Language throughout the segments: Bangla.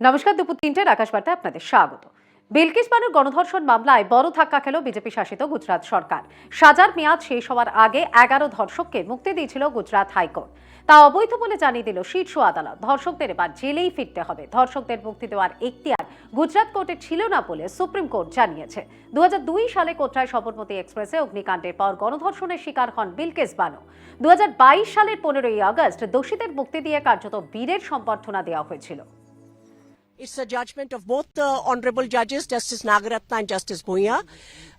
নমস্কার, দুপুর তিনটের আকাশবার্তায় আপনাদের স্বাগত। বিলকিস বানুর গণধর্ষণ মামলায় বড় ধাক্কা খেল বিজেপি শাসিত গুজরাট সরকার। সাজার মেয়াদ শেষ হওয়ার আগে এগারো ধর্ষককে মুক্তি দিয়েছিল গুজরাট হাইকোর্ট। তা অবৈধ বলে জানিয়ে দিল শীর্ষ আদালত। ধর্ষকদের এবার জেলেই ফিরতে হবে। ধর্ষকদের মুক্তি দেওয়ার এখতিয়ার গুজরাট কোর্টে ছিল না বলে সুপ্রিম কোর্ট জানিয়েছে। দু হাজার দুই সালে কোটরায় সবরমতী এক্সপ্রেসে অগ্নিকাণ্ডের পর গণধর্ষণের শিকার হন বিলকেস বানু। দু হাজার বাইশ সালের পনেরোই আগস্ট দোষীদের মুক্তি দিয়ে কার্যত বীরের সম্বর্ধনা দেওয়া হয়েছিল। It's a judgment of both the honorable judges, Justice Nagaratna and Justice Bhuya.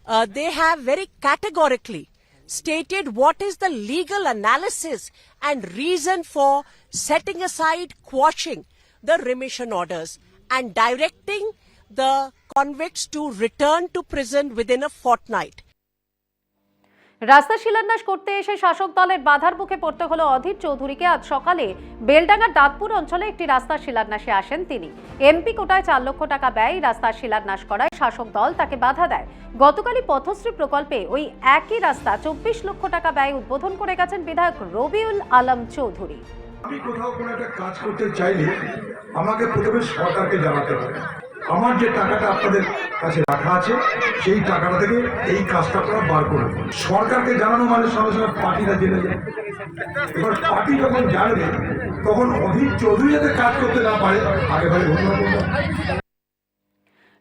Uh, they have very categorically stated what is the legal analysis and reason for setting aside, quashing the remission orders and directing the convicts to return to prison within a fortnight. রাস্তা শিলান্যাস করতে এসে শাসক দলের বাধার মুখে পড়তে হলো অধীর চৌধুরীকে। আজ সকালে বেলডাঙ্গার দাঁতপুর অঞ্চলে একটি রাস্তার শিলান্যাসে আসেন তিনি। এমপি কোটায় চার লক্ষ টাকা ব্যয় রাস্তার শিলান্যাস করায় শাসক দল তাকে বাধা দেয়। গতকালই পথশ্রী প্রকল্পে ওই একই রাস্তা চব্বিশ লক্ষ টাকা ব্যয় উদ্বোধন করে গেছেন বিধায়ক রবিউল আলম চৌধুরী। আমি কোথাও কোনো একটা কাজ করতে চাইলে আমাকে প্রথমে সরকারকে জানাতে হবে। আমার যে টাকাটা আপনাদের কাছে রাখা আছে সেই টাকাটা থেকে এই কাজটা আপনারা বার করুন সরকারকে জানানো মানে সঙ্গে সঙ্গে পার্টিরা জেনে যায় এবার পার্টি যখন জানবে তখন অধীর চৌধুরী যাতে কাজ করতে না পারে আগে ভাগে ঘোষণা করবে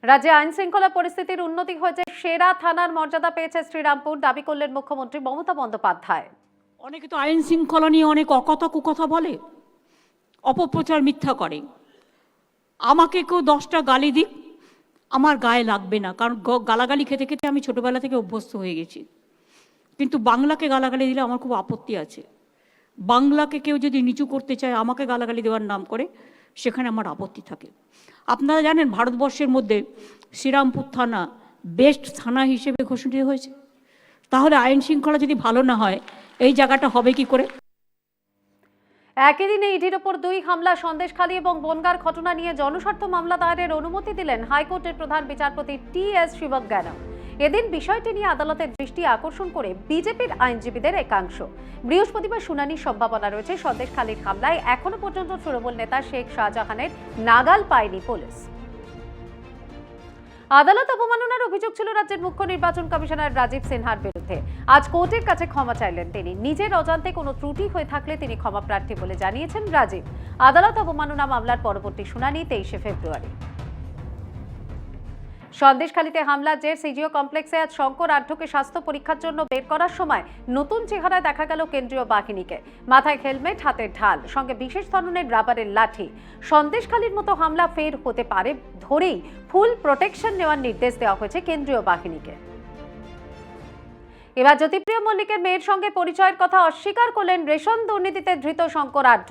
রাজ্যে আইন শৃঙ্খলা পরিস্থিতির উন্নতি হয়েছে। সেরা থানার মর্যাদা পেয়েছে শ্রীরামপুর। দাবি করলেন মুখ্যমন্ত্রী মমতা বন্দ্যোপাধ্যায়। অনেকে তো আইন শৃঙ্খলা নিয়ে অনেক অকথা কুকথা বলে অপপ্রচার মিথ্যা করে। আমাকে কেউ দশটা গালি দিক, আমার গায়ে লাগবে না। কারণ গালাগালি খেতে খেতে আমি ছোটবেলা থেকে অভ্যস্ত হয়ে গেছি। কিন্তু বাংলাকে গালাগালি দিলে আমার খুব আপত্তি আছে। বাংলাকে কেউ যদি নিচু করতে চায়, আমাকে গালাগালি দেওয়ার নাম করে, সেখানে আমার আপত্তি থাকে। আপনারা জানেন, ভারতবর্ষের মধ্যে শ্রীরামপুর থানা বেস্ট থানা হিসেবে ঘোষিত হয়েছে। তাহলে আইন শৃঙ্খলা যদি ভালো না হয়, এই জায়গাটা হবে কি করে? একই দিনে ইডির ওপর দুই হামলা, সন্দেশখালী এবং বনগার ঘটনা নিয়ে জনস্বার্থ মামলা দায়েরের অনুমতি দিলেন হাইকোর্টের প্রধান বিচারপতি টি এস শিবজ্ঞান এদিন বিষয়টি নিয়ে আদালতের দৃষ্টি আকর্ষণ করে বিজেপির আইনজীবীদের একাংশ। বৃহস্পতিবার শুনানির সম্ভাবনা রয়েছে, সন্দেশখালীর হামলায় এখনও পর্যন্ত তৃণমূল নেতা শেখ শাহজাহানের নাগাল পায়নি পুলিশ। আদালত অবমাননার অভিযোগ ছিল রাজ্যের মুখ্য নির্বাচন কমিশনার রাজীব সিনহার বিরুদ্ধে। আজ কোর্টের কাছে ক্ষমা চাইলেন তিনি। নিজের অজান্তে কোনো ত্রুটি হয়ে থাকলে তিনি ক্ষমা প্রার্থী বলে জানিয়েছেন রাজীব। আদালত অবমাননা মামলার পরবর্তী শুনানি তেইশে ফেব্রুয়ারি। সন্দেশখালীতে হামলার জের সিজিও কমপ্লেক্সে আজ শঙ্কর আঢ্যকে স্বাস্থ্য পরীক্ষার জন্য বের করার সময় নতুন চেহারায় দেখা গেল কেন্দ্রীয় বাহিনীকে। মাথায় হেলমেট হাতে ঢাল, সঙ্গে বিশেষ ধরনের রাবারের লাঠি। সন্দেশখালীর মতো হামলা ফের হতে পারে ধরেই ফুল প্রোটেকশন নেওয়ার নির্দেশ দেওয়া হয়েছে কেন্দ্রীয় বাহিনীকে। এবার জ্যোতিপ্রিয় মল্লিকের মেয়ের সঙ্গে পরিচয়ের কথা অস্বীকার করলেন রেশন দুর্নীতিতে ধৃত শঙ্করাঢ্য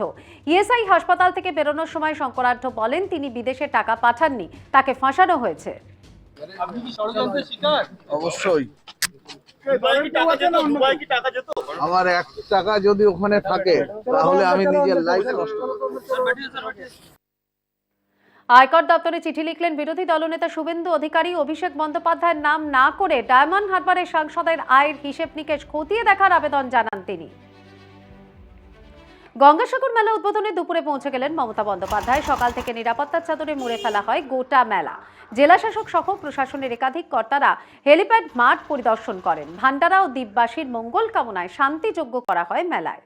ইএসআই হাসপাতাল থেকে বেরোনোর সময় শঙ্করাঢ্য বলেন, তিনি বিদেশে টাকা পাঠাননি, তাকে ফাঁসানো হয়েছে। আপনি কি ষড়যন্ত্রের শিকার? অবশ্যই। আমার এক টাকা যদি ওখানে থাকে তাহলে আমি নিজের লাইফ নষ্ট আয়কর দপ্তরে চিঠি লিখলেন বিরোধী দলনেতা শুভেন্দু অধিকারী। অভিষেক বন্দ্যোপাধ্যায়ের নাম না করে ডায়মন্ড হারবারের সাংসদের আয়ের হিসেব নিকেশ খতিয়ে দেখার আবেদন জানান তিনি। গঙ্গাসাগর মেলা উদ্বোধনে দুপুরে পৌঁছে গেলেন মমতা বন্দ্যোপাধ্যায়। সকাল থেকে নিরাপত্তার চাদরে মুড়ে ফেলা হয় গোটা মেলা। জেলা শাসক সহ প্রশাসনের একাধিক কর্তারা হেলিপ্যাড মাঠ পরিদর্শন করেন। ভান্ডারা ও দ্বীপবাসীর মঙ্গল কামনায় শান্তিযোগ্য করা হয় মেলায়।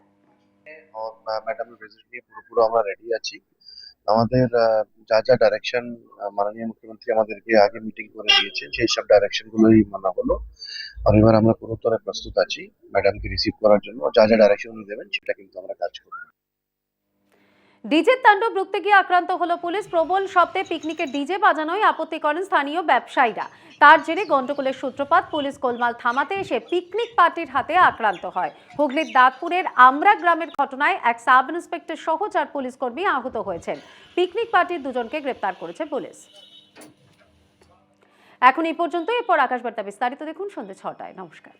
পুরোপুরো আমরা রেডি আছি। আমাদের যা যা ডাইরেকশন মাননীয় মুখ্যমন্ত্রী আমাদেরকে আগে মিটিং করে দিয়েছেন, সেই সব ডাইরেকশন গুলোই মানা হলো। আর এবার আমরা পুরোতরে প্রস্তুত আছি। ম্যাডামকে রিসিভ করার জন্য যা যা ডাইরেকশন উনি দেবেন সেটা কিন্তু আমরা কাজ করব। ডিজের তাণ্ডব রুখতে গিয়ে আক্রান্ত হলো পুলিশ। প্রবল শব্দে পিকনিকের ডিজে বাজানোয় আপত্তি করেন স্থানীয় ব্যবসায়ীরা। তার জেরে গন্ডগোলের সূত্রপাত পুলিশ গোলমাল থামাতে এসে পিকনিক পার্টির হাতে আক্রান্ত হয়। হুগলির দাঁতপুরের আমরা গ্রামের ঘটনায় এক সাব ইন্সপেক্টর সহ চার পুলিশ কর্মী আহত হয়েছেন। পিকনিক পার্টির দুজনকে গ্রেপ্তার করেছে পুলিশ। এখন এই পর্যন্ত এরপর আকাশবার্তা বিস্তারিত দেখুন সন্ধ্যে ছটায়। নমস্কার।